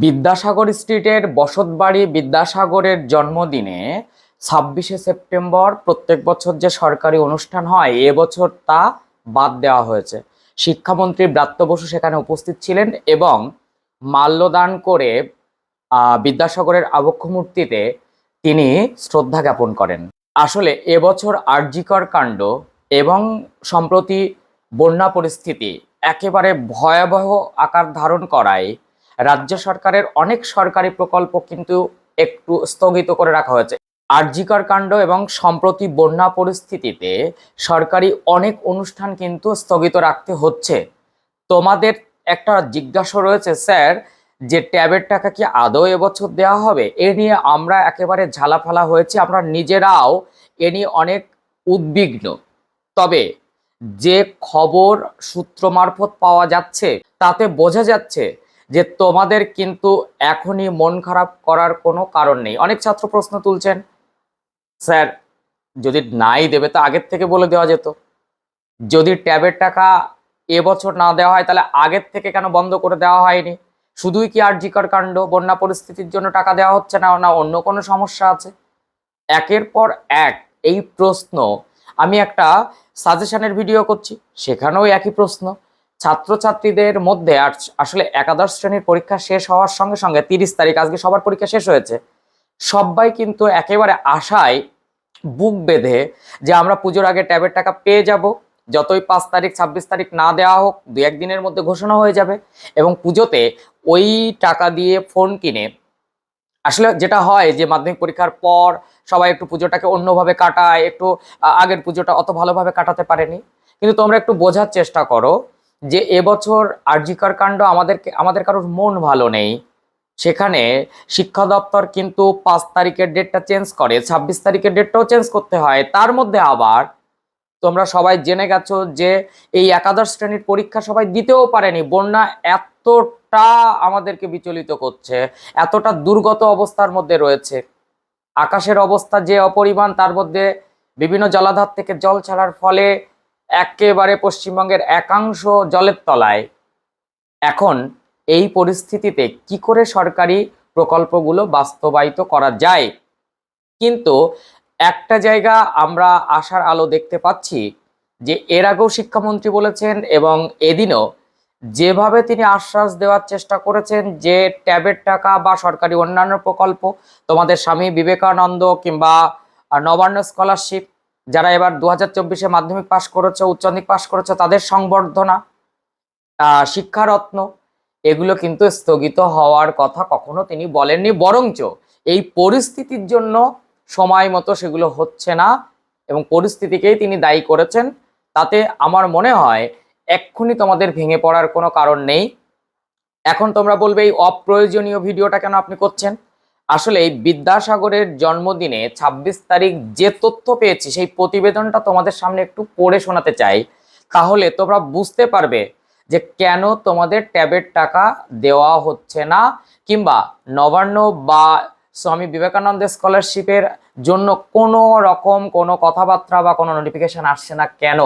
বিদ্যাসাগর স্ট্রিটের বসতবাড়ি বিদ্যাসাগরের জন্মদিনে ছাব্বিশে সেপ্টেম্বর প্রত্যেক বছর যে সরকারি অনুষ্ঠান হয় এবছর তা বাদ দেওয়া হয়েছে। শিক্ষামন্ত্রী ব্রাত্য বসু সেখানে উপস্থিত ছিলেন এবং মাল্যদান করে বিদ্যাসাগরের আবক্ষ মূর্তিতে তিনি শ্রদ্ধা জ্ঞাপন করেন। আসলে এবছর আর্যিকর কাণ্ড এবং সম্প্রতি বন্যা পরিস্থিতি একেবারে ভয়াবহ আকার ধারণ করায় রাজ্য সরকারের অনেক সরকারি প্রকল্প কিন্তু একটু স্থগিত করে রাখা হয়েছে। আর্যিকর কাণ্ড এবং সম্প্রতি বন্যা পরিস্থিতিতে সরকারি অনেক অনুষ্ঠান কিন্তু স্থগিত রাখতে হচ্ছে। তোমাদের একটা জিজ্ঞাসা রয়েছে, স্যার, যে ট্যাবের টাকা কি আদৌ এবছর দেওয়া হবে? এ নিয়ে আমরা একেবারে ঝালাফালা হয়েছি, আমরা নিজেরাও এ নিয়ে অনেক উদ্বিগ্ন। তবে যে খবর সূত্র মারফত পাওয়া যাচ্ছে, তাতে বোঝা যাচ্ছে যে তোমাদের কিন্তু এখনই মন খারাপ করার কোনো কারণ নেই। অনেক ছাত্র প্রশ্ন তুলছেন, স্যার, যদি নাই দেবে তো আগের থেকে বলে দেওয়া যেত। যদি ট্যাবের টাকা এবছর না দেওয়া হয় তাহলে আগের থেকে কেন বন্ধ করে দেওয়া হয়নি? শুধুই কি আর্যিকর কাণ্ড, বন্যা পরিস্থিতির জন্য টাকা দেওয়া হচ্ছে না না অন্য কোনো সমস্যা আছে? একের পর এক এই প্রশ্ন আমি একটা সাজেশনের ভিডিও করছি, সেখানেও একই প্রশ্ন। ছাত্রছাত্রীদের মধ্যে আস- আসলে একাদশ শ্রেণির পরীক্ষা শেষ হওয়ার সঙ্গে সঙ্গে তিরিশ তারিখ, আজকে সবার পরীক্ষা শেষ হয়েছে। সবাই কিন্তু একেবারে আশায় বুক বেঁধে যে আমরা পুজোর আগে ট্যাবের টাকা পেয়ে যাব। যতই পাঁচ তারিখ, ছাব্বিশ তারিখ না দেওয়া হোক, দু একদিনের মধ্যে ঘোষণা হয়ে যাবে এবং পুজোতে ওই টাকা দিয়ে ফোন কিনে আসলে যেটা হয় যে মাধ্যমিক পরীক্ষার পর সবাই একটু পুজোটাকে অন্যভাবে কাটায়, একটু আগের পুজোটা অত ভালোভাবে কাটাতে পারেনি। কিন্তু তোমরা একটু বোঝার চেষ্টা করো যে এবছর আরজিকর কাণ্ড আমাদেরকে, আমাদের কারোর মন ভালো নেই, সেখানে শিক্ষা দপ্তর কিন্তু পাঁচ তারিখের ডেটটা চেঞ্জ করে, ছাব্বিশ তারিখের ডেটটাও চেঞ্জ করতে হয়। তার মধ্যে আবার তোমরা সবাই জেনে গেছো যে এই একাদশ শ্রেণির পরীক্ষা সবাই দিতেও পারেনি। বন্যা এতটা আমাদেরকে বিচলিত করছে, এতটা দুর্গত অবস্থার মধ্যে রয়েছে। আকাশের অবস্থা যে অপরিমাণ, তার মধ্যে বিভিন্ন জলাধার থেকে জল ছাড়ার ফলে একেবারে পশ্চিমবঙ্গের একাংশ জলের তলায়। এখন এই পরিস্থিতিতে কি করে সরকারি প্রকল্পগুলো বাস্তবায়িত করা যায়? কিন্তু একটা জায়গা আমরা আশার আলো দেখতে পাচ্ছি যে এর আগেও শিক্ষামন্ত্রী বলেছেন এবং এদিনও যেভাবে তিনি আশ্বাস দেওয়ার চেষ্টা করেছেন যে ট্যাবের টাকা বা সরকারি অন্যান্য প্রকল্প, তোমাদের স্বামী বিবেকানন্দ কিংবা নবান্ন স্কলারশিপ যারা এবার দু হাজার চব্বিশে মাধ্যমিক পাশ করেছে, উচ্চ মাধ্যমিক পাশ করেছে, তাদের সংবর্ধনা শিক্ষারত্ন, এগুলো কিন্তু স্থগিত হওয়ার কথা কখনো তিনি বলেননি, বরঞ্চ এই পরিস্থিতির জন্য সময় মতো সেগুলো হচ্ছে না এবং পরিস্থিতিকেই তিনি দায়ী করেছেন। তাতে আমার মনে হয় এক্ষুনি তোমাদের ভেঙে পড়ার কোনো কারণ নেই। এখন তোমরা বলবে এই অপ্রয়োজনীয় ভিডিওটা কেন আপনি করছেন? আসলে এই বিদ্যাসাগরের জন্মদিনে ২৬ তারিখ যে তথ্য পেয়েছি, সেই প্রতিবেদনটা তোমাদের সামনে একটু পড়ে শোনাতে চাই। তাহলে তোমরা বুঝতে পারবে যে কেন তোমাদের ট্যাবের টাকা দেওয়া হচ্ছে না, কিংবা নবান্ন বা স্বামী বিবেকানন্দ স্কলারশিপের জন্য কোনো রকম কোনো কথাবার্তা বা কোনো নোটিফিকেশন আসছে না কেন?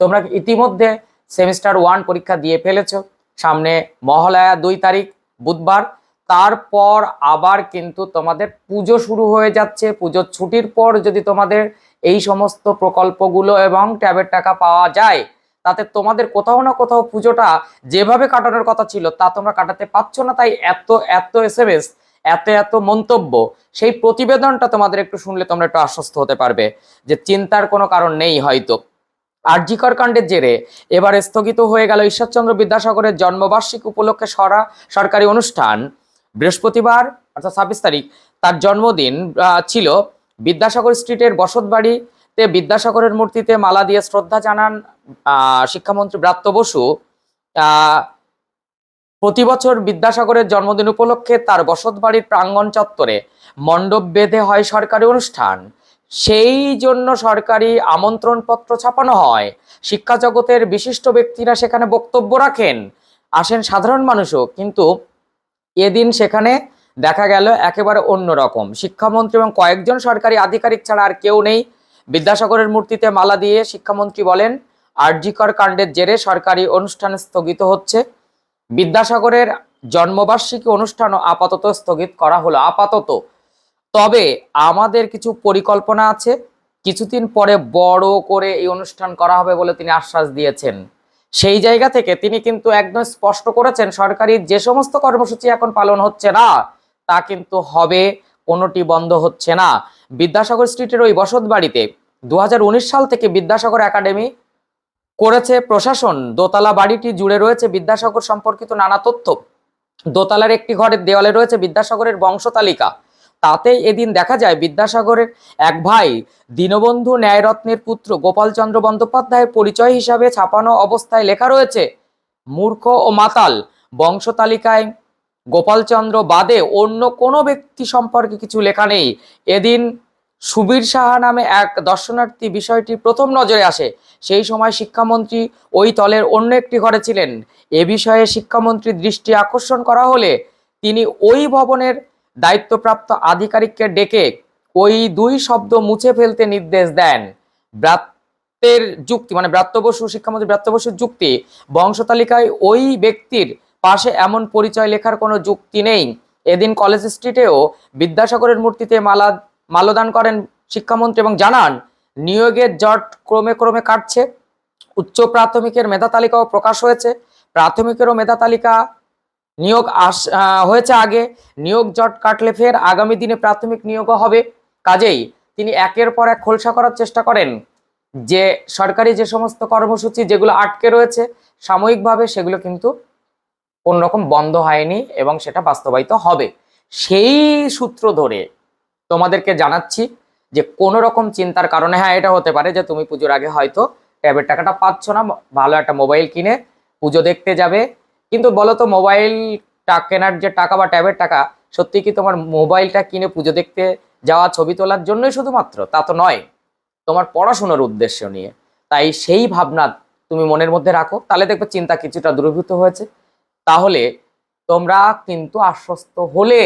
তোমরা ইতিমধ্যে সেমিস্টার ওয়ান পরীক্ষা দিয়ে ফেলেছ? সামনে মহালয়া দুই তারিখ, বুধবার। তারপর আবার কিন্তু তোমাদের পুজো শুরু হয়ে যাচ্ছে। পুজোর ছুটির পর যদি তোমাদের এই সমস্ত প্রকল্পগুলো এবং ট্যাবের টাকা পাওয়া যায়, তাতে তোমাদের কোথাও না কোথাও পুজোটা যেভাবে কাটানোর কথা ছিল, তা তোমরা কাটাতে পারছ না। তাই এত এত এস এম এস এত এত মন্তব্য, সেই প্রতিবেদনটা তোমাদের একটু শুনলে তোমরা একটু আশ্বস্ত হতে পারবে যে চিন্তার কোনো কারণ নেই হয়তো। আরজিকর কাণ্ডের জেরে এবার স্থগিত হয়ে গেল ঈশ্বরচন্দ্র বিদ্যাসাগরের জন্মবার্ষিক উপলক্ষে সরা, সরকারি অনুষ্ঠান। বৃহস্পতিবার, অর্থাৎ ছাব্বিশ তারিখ, তার জন্মদিন ছিল। বিদ্যাসাগর স্ট্রিটের বসতবাড়িতে বিদ্যাসাগরের মূর্তিতে মালা দিয়ে শ্রদ্ধা জানান শিক্ষামন্ত্রী ব্রাত্য বসু। প্রতি বছর বিদ্যাসাগরের জন্মদিন উপলক্ষে তার বসতবাড়ির প্রাঙ্গণ চত্বরে মণ্ডপ বেঁধে হয় সরকারি অনুষ্ঠান। সেই জন্য সরকারি আমন্ত্রণ পত্র ছাপানো হয়। শিক্ষা জগতের বিশিষ্ট ব্যক্তিরা সেখানে বক্তব্য রাখেন। আসেন সাধারণ মানুষও, কিন্তু এদিন সেখানে দেখা গেল একেবারে অন্যরকম। শিক্ষামন্ত্রী এবং কয়েকজন সরকারি আধিকারিক ছাড়া আর কেউ নেই। বিদ্যাসাগরের মূর্তিতে মালা দিয়ে শিক্ষামন্ত্রী বলেন, আরজিকর কাণ্ডের জেরে সরকারি অনুষ্ঠান স্থগিত হচ্ছে। বিদ্যাসাগরের জন্মবার্ষিকী অনুষ্ঠানও আপাতত স্থগিত করা হলো। আপাতত। তবে আমাদের কিছু পরিকল্পনা আছে। কিছুদিন পরে বড় করে এই অনুষ্ঠান করা হবে বলে তিনি আশ্বাস দিয়েছেন। সেই জায়গা থেকে তিনি কিন্তু একদম স্পষ্ট করেছেন, সরকারি যে সমস্ত কর্মসূচি এখন পালন হচ্ছে না, তা কিন্তু হবে, কোনোটি বন্ধ হচ্ছে না। বিদ্যাসাগর স্ট্রিটের ওই বসত বাড়িতে দু হাজার উনিশ সাল থেকে বিদ্যাসাগর একাডেমি করেছে প্রশাসন, দোতলা বাড়িটি জুড়ে রয়েছে বিদ্যাসাগর সম্পর্কিত নানা তথ্য। দোতলার একটি ঘরের দেওয়ালে রয়েছে বিদ্যাসাগরের বংশতালিকা তাতে এদিন দেখা যায় বিদ্যাসাগরের এক ভাই দীনবন্ধু ন্যায়রত্নের পুত্র গোপালচন্দ্র বন্দ্যোপাধ্যায়ের পরিচয় হিসাবে ছাপানো অবস্থায় লেখা রয়েছে, মূর্খ ও মাতাল, বংশতালিকায় গোপালচন্দ্র বাদে অন্য কোনো ব্যক্তি সম্পর্কে কিছু লেখা নেই। এদিন সুবীর সাহা নামে এক দর্শনার্থী বিষয়টি প্রথম নজরে আসে। সেই সময় শিক্ষামন্ত্রী ওই তলের অন্য একটি ঘরে ছিলেন। এ বিষয়ে শিক্ষামন্ত্রীর দৃষ্টি আকর্ষণ করা হলে তিনি ওই ভবনের দায়িত্বপ্রাপ্ত আধিকারিককে ডেকে ওই দুই শব্দ মুছে ফেলতে নির্দেশ দেন। ব্রাত্যের যুক্তি মানে ব্রাত্য বসু শিক্ষামন্ত্রী ব্রাত্য বসুর যুক্তি, বংশতালিকায় ওই ব্যক্তির পাশে এমন পরিচয় লেখার কোনো যুক্তি নেই। এদিন কলেজ স্ট্রিটেও বিদ্যাসাগরের মূর্তিতে মালা মালদান করেন শিক্ষামন্ত্রী এবং জানান, নিয়োগের জট ক্রমে ক্রমে কাটছে। উচ্চ প্রাথমিকের মেধা তালিকাও প্রকাশ হয়েছে। প্রাথমিকেরও মেধা তালিকা নিয়োগ আস হয়েছে আগে। নিয়োগ জট কাটলে ফের আগামী দিনে প্রাথমিক নিয়োগও হবে। কাজেই তিনি একের পর এক খোলসা করার চেষ্টা করেন। যে সরকারি যে সমস্ত কর্মসূচি যেগুলো আটকে রয়েছে, সাময়িকভাবে সেগুলো কিন্তু কোনো রকম বন্ধ হয়নি এবং সেটা বাস্তবায়িত হবে। সেই সূত্র ধরে তোমাদেরকে জানাচ্ছি যে কোনো রকম চিন্তার কারণে হ্যাঁ এটা হতে পারে যে তুমি পুজোর আগে হয়তো ট্যাবের টাকাটা পাচ্ছ না, ভালো একটা মোবাইল কিনে পুজো দেখতে যাবে কিন্তু বলো তো মোবাইলটা কেনার যে টাকা বা ট্যাবের টাকা, সত্যি কি তোমার মোবাইলটা কিনে পুজো দেখতে যাওয়া, ছবি তোলার জন্যই শুধুমাত্র? তা তো নয়। তোমার পড়াশোনার উদ্দেশ্য নিয়ে। তাই সেই ভাবনা তুমি মনের মধ্যে রাখো। তাহলে দেখবে চিন্তা কিছুটা দূরীভূত হয়েছে। তাহলে তোমরা কিন্তু আশ্বস্ত হলে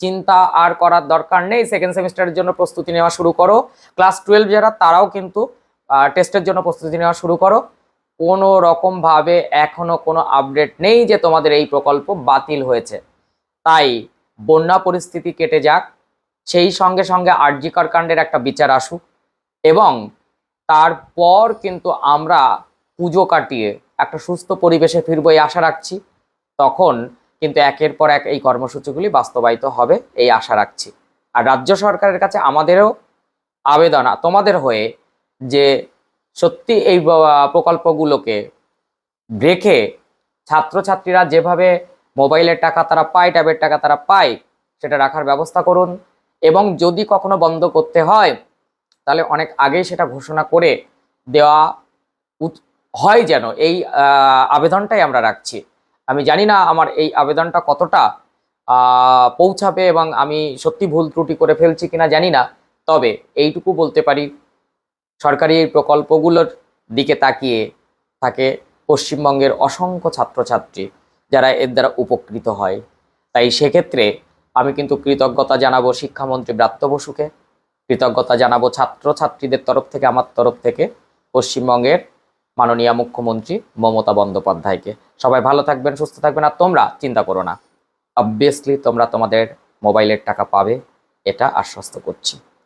চিন্তা আর করার দরকার নেই। সেকেন্ড সেমিস্টারের জন্য প্রস্তুতি নেওয়া শুরু করো। ক্লাস টুয়েলভ যারা, তারাও কিন্তু টেস্টের জন্য প্রস্তুতি নেওয়া শুরু করো। কোনো রকমভাবে এখনও কোনো আপডেট নেই যে তোমাদের এই প্রকল্প বাতিল হয়েছে। তাই বন্যা পরিস্থিতি কেটে যাক, সেই সঙ্গে সঙ্গে আরজিকর কাণ্ডের একটা বিচার আসুক এবং তারপর কিন্তু আমরা পুজো কাটিয়ে একটা সুস্থ পরিবেশে ফিরব এই আশা রাখছি। তখন কিন্তু একের পর এক এই কর্মসূচিগুলি বাস্তবায়িত হবে এই আশা রাখছি। আর রাজ্য সরকারের কাছে আমাদেরও আবেদন, তোমাদের হয়ে যে সত্যি এই প্রকল্পগুলোকে রেখে ছাত্রছাত্রীরা যেভাবে মোবাইলের টাকা তারা পায়, ট্যাবের টাকা তারা পায়, সেটা রাখার ব্যবস্থা করুন। এবং যদি কখনো বন্ধ করতে হয়, তাহলে অনেক আগেই সেটা ঘোষণা করে দেওয়া হয় যেন এই আবেদনটাই আমরা রাখছি। আমি জানি না আমার এই আবেদনটা কতটা পৌঁছাবে এবং আমি সত্যি ভুল ত্রুটি করে ফেলছি কিনা জানি না। তবে এইটুকু বলতে পারি সরকারি এই প্রকল্পগুলোর দিকে তাকিয়ে থাকে পশ্চিমবঙ্গের অসংখ্য ছাত্রছাত্রী যারা এর দ্বারা উপকৃত হয়। তাই সেক্ষেত্রে আমি কিন্তু কৃতজ্ঞতা জানাব শিক্ষামন্ত্রী ব্রাত্য বসুকে, কৃতজ্ঞতা জানাব ছাত্রছাত্রীদের তরফ থেকে, আমার তরফ থেকে, পশ্চিমবঙ্গের মাননীয় মুখ্যমন্ত্রী মমতা বন্দ্যোপাধ্যায়কে। সবাই ভালো থাকবেন, সুস্থ থাকবেন, আর তোমরা চিন্তা করো না। অবভিয়াসলি তোমরা তোমাদের মোবাইলের টাকা পাবে, এটা আশ্বস্ত করছি।